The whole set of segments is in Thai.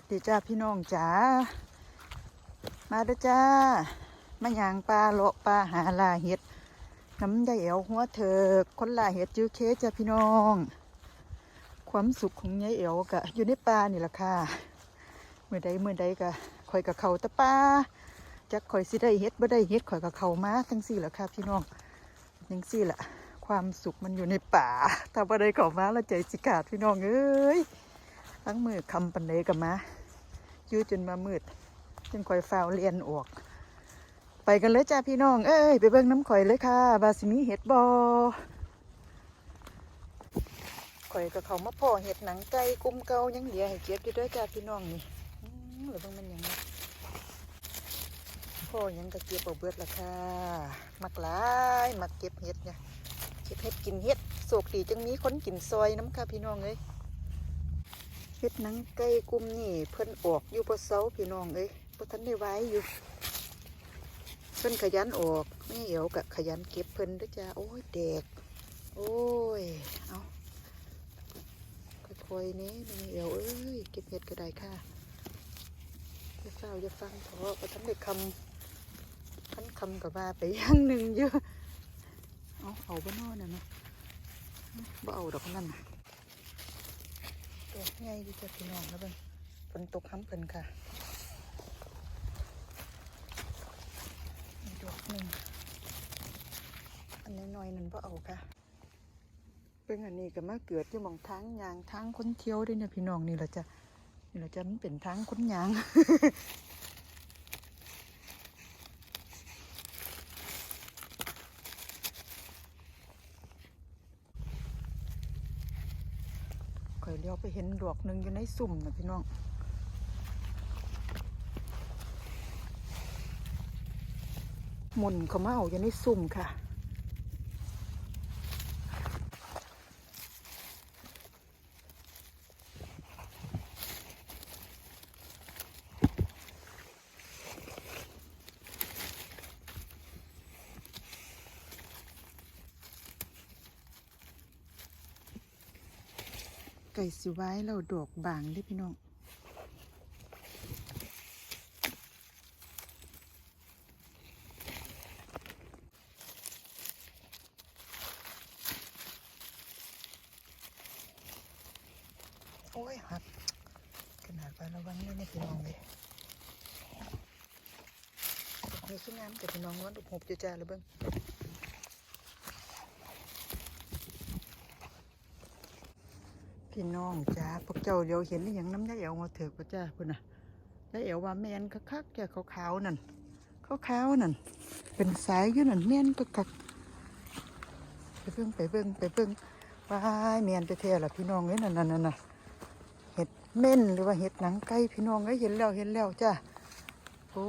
วัสดีจ้าพี่น้องจ๋า มาด้อจ้ามาย่างปลาเลาะปลาหาลาเห็ด น้ำใยเอวหัวเถิกคนลาเห็ดจื้อเคจ้าพี่น้อง ความสุขของยายเอวกะอยู่ในป่านี่แหละค่ะ เมื่อใดเมื่อใดกะคอยกับเขาตะป่าจักคอยสิได้เห็ดบ่ได้เห็ดคอยกับเขามาทั้งสี่แหละค่ะพี่น้องยังสี่แหละความสุขมันอยู่ในป่าถ้าบ่ได้เขามาแล้วใจสิขาดพี่น้องเอ้ยทั้งมือคำปันเลยกับมา ยู่จนมามืดจนคอยฟ้าวเรียนออก ไปกันเลยจ้าพี่น้อง เอ้ย ไปเบิ่งน้ำข่อยเลยค่ะบาสิมีเห็ดบอข่อยกับเขามาพ่อเห็ดหนังไก่กุ้มเกายังเหลือให้เก็บอยู่ด้วยจ้าพี่น้องนี่อืมหรือเบิ่งมันยังพ่อยังกะเก็บเอาเบิดละค่ะ มักหลายมักเก็บเห็ดเนี่ยเก็บเห็ดกินเห็ดโศกดีจังมีคนกินซอยน้ำค่ะพี่น้องเอ้ย เฮ็ดหนังไก่กลุ่มนี่เพิ่นออกอยู่บ่เซาพี่น้องเอ้ยบ่ทันได้ไว้อยู่ เพิ่นขยันออกแม่เอ๋วกะขยันเก็บเพิ่นด้วยจ้าโอ้ยแดก โอ้ย เอาค่อยๆนี้แม่เอ๋วเอ้ยเก็บเห็ดก็ได้ค่ะอย่าเฝ้าอย่าฟังเพราะบ่ทันได้คำคันคำกับว่าไปอย่างหนึ่งอยู่เอาเอาบ่นอนน่ะเนาะบ่เอาดอกนั่นน่ะ ตัวใหญ่ดีจ้ะพี่น้องนะเบิ่งฝนตกค้ำเพิ่นค่ะมีดอกหนึ่งอันน้อยๆนั่นพ่เอาค่ะเป็นอันนี้ก็มาเกิดอยู่มองทางยางทางคนเที่ยวด้วยเนี่ยพี่น้องนี่เราจะนี่เราจะมันเป็นทางคนยาง เดี๋ยวไปเห็นดอกหนึ่งอยู่ในสุ่มนะพี่น้องหมุนเขามาเอาอยู่ในสุ่มค่ะ ก่สิไว้เราดอกบางเด้พี่น้องโอ้ยหักขนาดไประวังเลยนะพี่น้องเลยนี่ขึ้นน้ำแต่พี่น้องวันอุบหบจะจ้าเลยเบิ้ง พี่น้องจ้าพวกเจ้าเดี๋ยวเห็นอย่างน้ำยาเอวมาเถอะก็จ้าพุ่นน่ะยาเอวว่าแมนคักๆแกขาวๆนั่นขาวๆนั่นเป็นสายอยู่นั่นแมนคักๆไปเบิ่งไปเบิ่งไปเบิ่งว้ายแมนไปเท่ละพี่น้องเอ้ยนั่นนั่นนั่นน่ะเห็ดเม่นหรือว่าเห็ดหนังไก่พี่น้องเอ้ยเห็นแล้วเห็นแล้วจ้าพู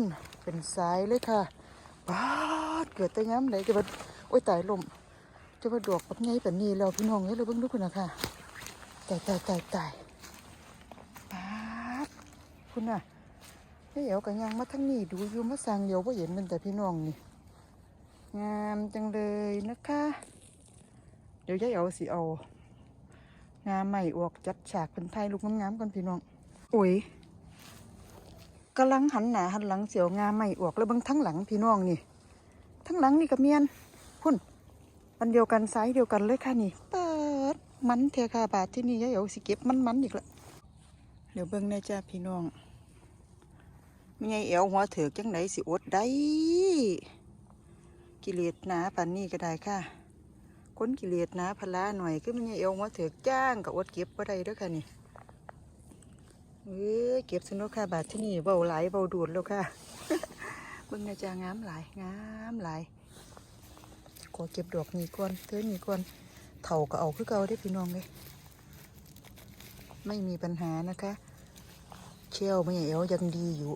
นเป็นสายเลยค่ะว้าเกิดแต่ย้ำไหนจะมาโอ้ยตายลมจะมาดอกแบบไงแบบนี้แล้วพี่น้องเอ้ยเราเบิ่งดูคุณนะค่ะ ตายตายตายตายป๊าดคุณน่ะไม่เอ๋วกันยังมาทั้งนี้ดูอยู่มาสั่งเดียวว่าเห็นเป็นแต่พี่น้องนี่ งามจังเลยนะคะ เดี๋ยวยายเอ๋วสิเอางามใหม่ออกจัดฉากเป็นไทยลูกงามๆก่อนพี่น้องโอ้ยกำลังหันหนาหันหลังเสียวงามใหม่ออกแล้วบางทั้งหลังพี่น้องนี่ ทั้งหลังนี่กับเมียนพุ่นอันเดียวกันไซส์เดียวกันเลยค่ะนี่ปิด มันเทคาบาทที่นี่ยายเอวสิเก็บมันมันๆอีกละเดี๋ยวเบิ่งน่จ้าพี่น้องมีไงเอวหัวเถือกจังไหนสิอดได้ กิเลสหนาปันนี่ก็ได้ค่ะคนกิเลสหนาพลาหน่อยคือมันไงเอวหัวเถือกจ้างกับอดเก็บก็ได้ด้วยค่ะนี่เอ้ยเก็บสนุกค่ะบาทที่นี่เบาไหลเบาดูดแล้วค่ะเบิ่งน่จ้างามหลายงามหลายขอเก็บดอกนี้ก่อนเธอนี้ก่อน เถ่าก็เอาคือเก่าได้พี่น้องเลยไม่มีปัญหานะคะ เชี่ยวไม่เอวยังดีอยู่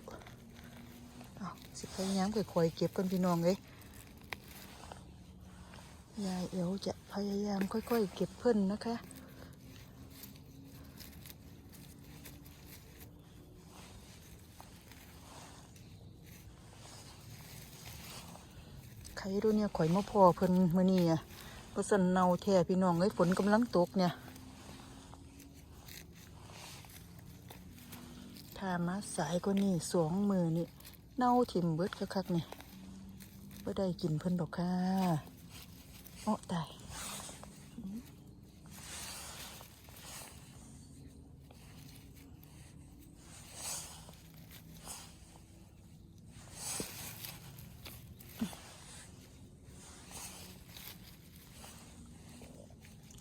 เอาสิพยายามค่อยๆเก็บกันพี่น้องเลยยายเอวจะพยายามค่อย ๆ เก็บเพิ่นนะคะใครรู้เนี่ยข่อยมาพอเพิ่นมื้อนี้อะ บ่สั่นเนาแท่พี่น้องเอ้ยฝนกำลังตกเนี่ยถ้ามาสายก็นี่สองมือนี่เน่าถิ่มเบิดคักๆนี่บ่ได้กินเพิ่นดอกค่ะโอ้ตาย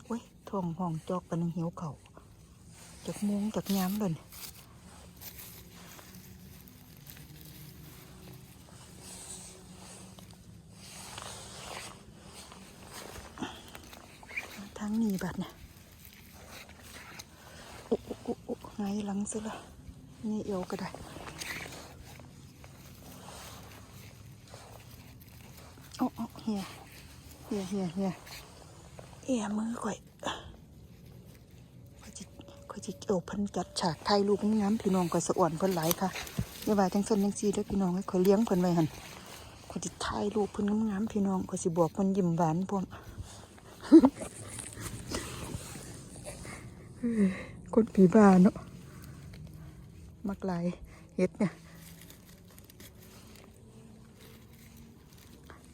เว้ย ท้องห้องจอกปนึงหิวเขาจากมุงจากย้ำเลยทางนี้บัดเนี่ยโอ้โอ้โอ้ไงหลังสิละนี่เอวก็ได้โอ้โอ้เฮียเฮียเฮียเฮียเอียมือข่อยข่อยจิ ข่อเอวเพิ่นจัดฉากถ่ายรูปงามพี่น้องก็สะอ่อนเพิ่นหลายค่ะอย่าว่าจังซั่นจังซี่เด้อพี่น้องให้ข่อยเลี้ยงเพิ่นไว้หั่นขอยจิถ่ายรูปเพิ่นงามๆพี่น้องข่อยสิบอกเพิ่นยิ้มหวานพร้อมคนผีบ้าเนาะมักหลายเฮ็ดเนี่ย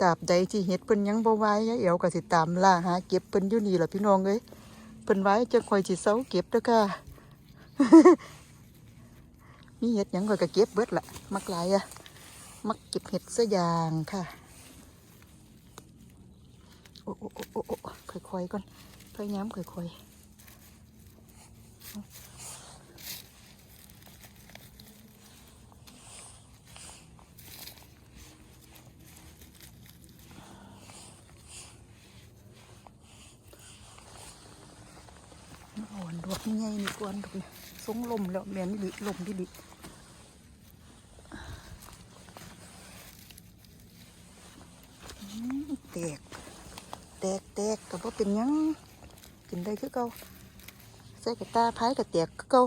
ตราบใดที่เฮ็ดเพิ่นยังบ่ไหวยายเอ๋วก็สิตามล่าหาเก็บเพิ่นอยู่นี่ล่ะพี่น้องเอ้ยเพิ่นไหวจังค่อยสิเซาเก็บเด้อค่ะ มีเห็ดยังก่อยก็เก็บเบิดละมักหลายอะมักเก็บเห็ดซะอย่างค่ะโอ้โอ้โอ้โอ้โอ้ค่อยๆก่อนพยายย้ำค่อยๆ อ่อนดอกนี่ไงนี่กวนถูกไหมสงลมแล้วแม่นดิลมดิดิแตกแตกแตกกับว่าเป็นยังกินได้คือเก่าใส่กระตาพายกระแตกคือเก่า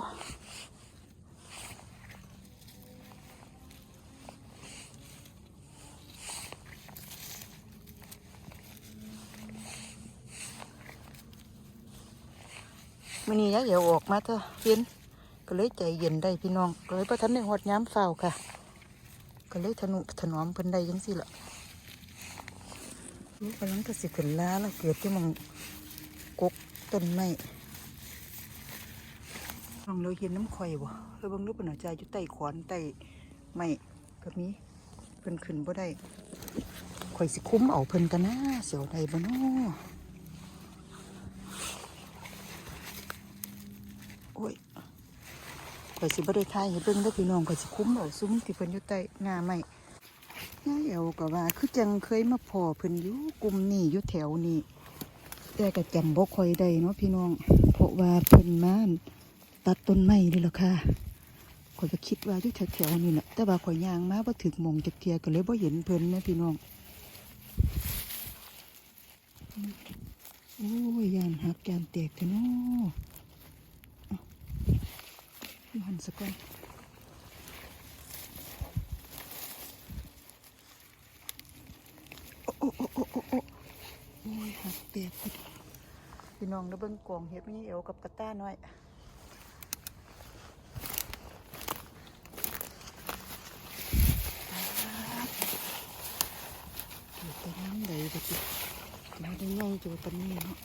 มื่อนี้ยายเดี๋ยวออกมาเถอะเพียนก็เลยใจเย็นได้พี่น้องก็เลยประทันในหอดย้ำเฝ้าค่ะ ก็เลยถนุถนอมเพิ่นได้ยังสิล่ะลูกกำลังจะสิขึ้นล้าแล้วเกิดที่มองกกต้นไม้ลองเราเห็นน้ำข่อยบ่เราบิ่งรูปเป็นหัวใจอยู่ใต้ขอนใต้ไม้ก็มีเพิ่นขึ้นบ่ได้ข่อยสิคุ้มเอาเพิ่นกันนะเสียวใดบ่น้อ โอ้ยข่อยสิบ่ได้ทายให้เบิ่งเด้พี่น้องข่อยสิคุ้มเอาซุ้มที่เพิ่นอยู่ใต้งาไม้ยายเอวก็ว่า คือจังเคยมาพอเพิ่นอยู่กลุ่มนี้อยู่แถวนี้แต่ก็จำบ่ค่อยได้เนาะพี่น้อง เพราะว่าเพิ่นมาตัดต้นไม้นี่หละค่ะข่อยก็คิดว่าอยู่แถวๆนี่แหละแต่ว่าข่อยย่างมาบ่ถึกหมองจักเทียก็เลยบ่เห็นเพิ่นนะพี่น้องโอ้ยยานหักยานแตกเถอะเนาะ มันสักก่อนโอ้โอ้โอ้โอ้โอ้โอ้ยหักเตียบพี่น้องแล้วเบิ่งกองเห็ดนี่เอวกับกระต้าน้อยเดี๋ยวเป็นน้ำใดไปจิมาได้ไงจูปันนี้เนาะ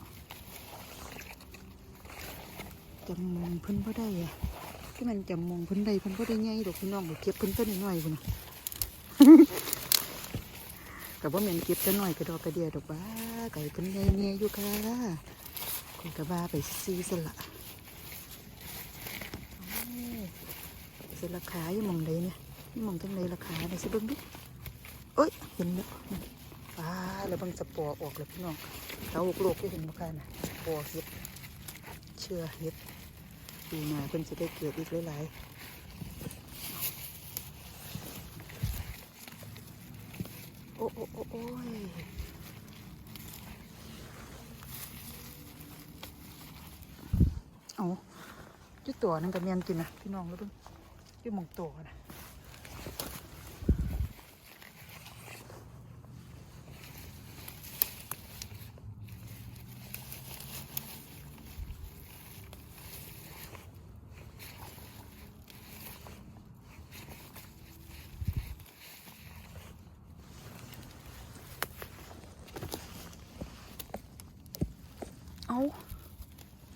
จำมองเพิ่นบ่ได้อะ ที่มันจำมองพิ่นได้เพิ่นก็ได้ไงดอกพี่น้องเก็บพิ่นต้นหน้อยๆพุ่นน่ะกับว่าแม่นเก็บต้นน้อยกระดอกกระเดียดอกบ้าไก่เพิ่นได้เนี่ยอยู่ค่ะคนกระบ้าไปซื้อสละโอ้เสราคาอยู่มองใดเนี่ยนี่มองจังใดราคาเนี่ยสิเบิ่งดิเอ้ยเห็นแล้วป้าแล้วบางสปอร์ออกแล้วพี่น้องเตาโลกๆที่เห็นบ่ค่ะน่ะสปอร์เห็ดเชื่อเห็ด ปีหน้าเพิ่นจะได้เกิดอีกหลายๆโอ้โอ้โอ้โอ้ยเอาจุดตัวนั่นกับเมียนกินนะพี่น้องแล้วเพิ่งจุดมองตัวนะ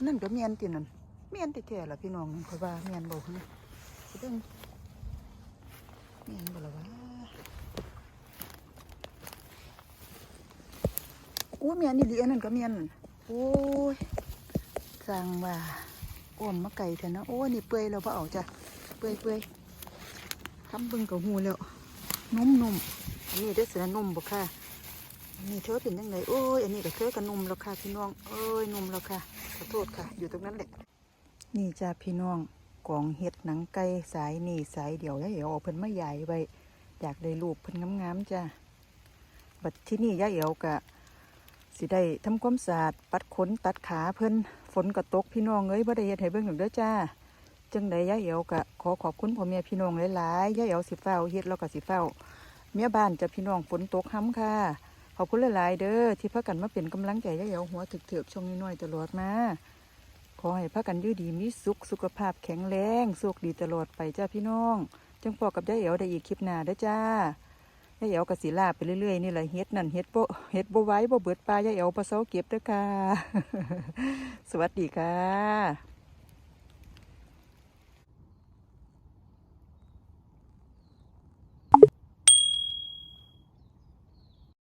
นั่นก็เมียนตินั่นเมียนต่แท้ๆล่ะพี่น้องคอยว่าเมียนบ่ฮะเบิ่งเมียนบ่ล่ะวะโอ้เมียนนี่ลีอันนั้นก็เมียนโอ้ยสั่งว่าโอนมาไก่เถอะนะโอ้ยนี่เปื่อยแล้วบ่เอาจ้ะเปื่อยเปื่อยทำบิ่งกับหูแล้วนุ่มๆนนี้ได้เสือนุ่มบ่ค่ะ อันนี้เธอเป็นยังไงโอ้ยอันนี้ก็เธอกับนมแล้วค่ะพี่น้องเอ้ยนุมแล้วค่ะขอโทษค่ะ อยู่ตรงนั้นแหละนี่จ้าพี่น้องกองเห็ดหนังไก่สายนี่สายเดี่ยวย่าเอ๋อเพิ่นไมาใหญ่ไว้อยากได้ลูกเพิ่นงามๆจ้าบัดที่นี่ย่าเอ๋วกะสิได้ทำความสะอาดปัดขนตัดขาเพิ่นฝนก็ตกพี่น้องเอ้ยบ่ได้เฮ็ดให้เบิ่งหนึ่งเด้อจ้าจังใดย่าเอ๋วกะขอขอบคุณพ่อแม่พี่น้องหลายๆย่าเอ๋วสิเฝ้าเฮ็ดแล้วก็สิเฝ้าเมียบ้านจะพี่น้องฝนตกห้ำค่ะ ขอบคุณหลาย ๆ เด้อที่พากันมาเป็นกำลังใจให้เอาหัวถึกๆช่วงน้อยๆตลอดมาขอให้พากันยู่ดีมีสุขสุขภาพแข็งแรงสุขดีตลอดไปจ้าพี่น้องจังพอกับยายเอ๋วได้อีกคลิปหน้าเด้อจ้ายายเอ๋วกับสีลาไปเรื่อย ๆ นี่แหละเฮ็ดนั่นเฮ็ดโบเฮ็ดโบไว้โบเบิดปลายายเอ๋วปลาเสาเก็บเด้อค่ะ สวัสดีค่ะ